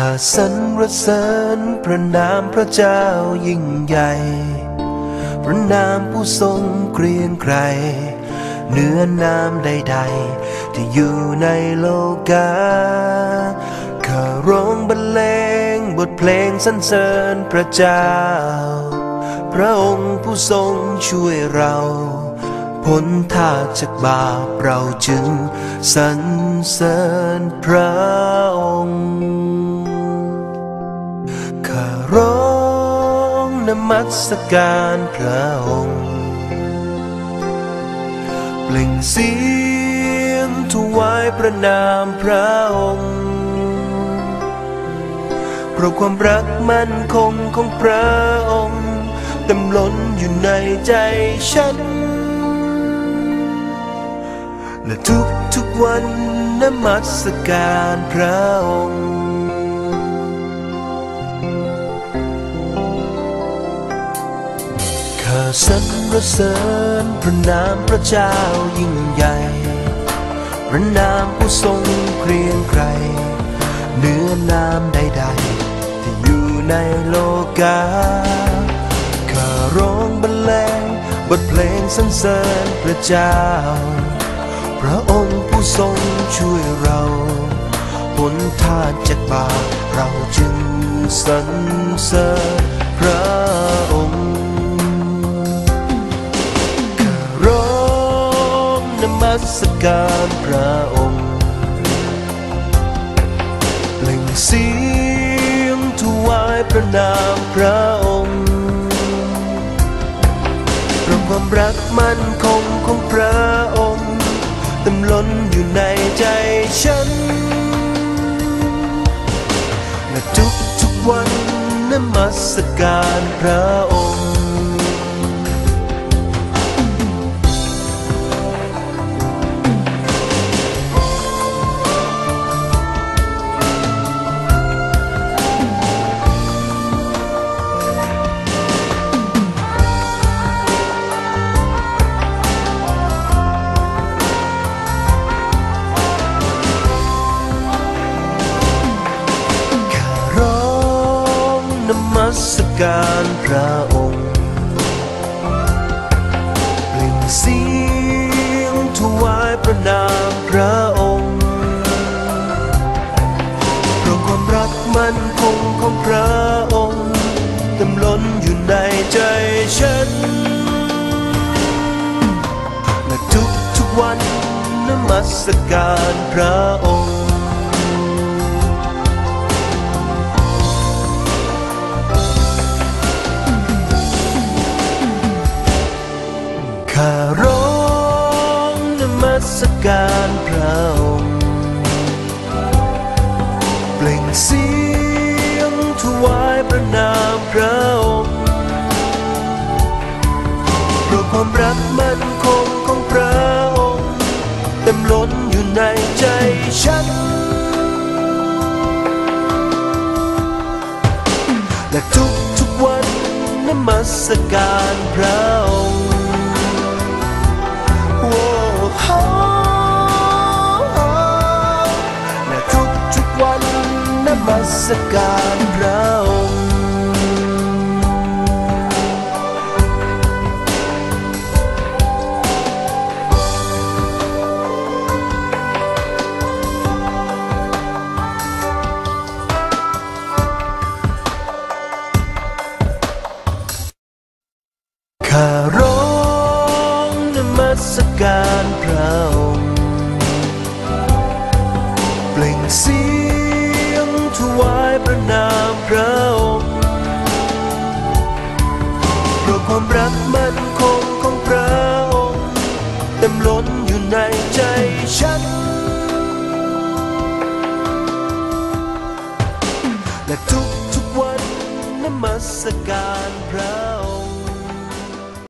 ข้าสรรเสริญพระนามพระเจ้ายิ่งใหญ่ พระนามผู้ทรงเกรียงไกรเหนือนามใดๆ ที่อยู่ในโลกาข้าร้องบรรเลงบทเพลงสรรเสริญพระเจ้า พระองค์ผู้ทรงช่วยเราพ้นท่าจากบาปเราจึงสรรเสริญพระองค์ ร้องนมัสการพระองค์ เปล่งเสียงถวายพระนามพระองค์เพราะความรักมั่นคงของพระองค์เต็มล้นอยู่ในใจฉัน และทุกทุกวันนมัสการพระองค์ สรรเสริญพระนามพระเจ้ายิ่งใหญ่ พระนามผู้ทรงเกรียงไกรเหนือนามใดๆ ที่อยู่ในโลกาข้าร้องบรรเลงบทเพลงสรรเสริญพระเจ้า พระองค์ผู้ทรงช่วยเราพ้นทานจากบาปเราจึงสรรเสริญพระองค์ สการพระองค์เปล่งเสียงถวายพระนามพระองค์เพราะความรักมั่นคงของพระองค์เต็มล้นอยู่ในใจฉัน และทุกทุกๆวันนมัสการพระองค์ การพระองค์เปล่งเสียงถวายพระนามพระองค์เพราะความรักมั่นคงของพระองค์เต็มล้นอยู่ในใจฉัน และทุกทุกวันนมัสการพระองค์ เสียงถวายพระนามพระองค์เพราะความรักมันคงของพระองค์เต็มล้นอยู่ในใจฉัน และทุกทุกๆวันนมัสการพระองค์ มัสการพระองค์ข้าร้องนมัสการพระองค์ ความรัก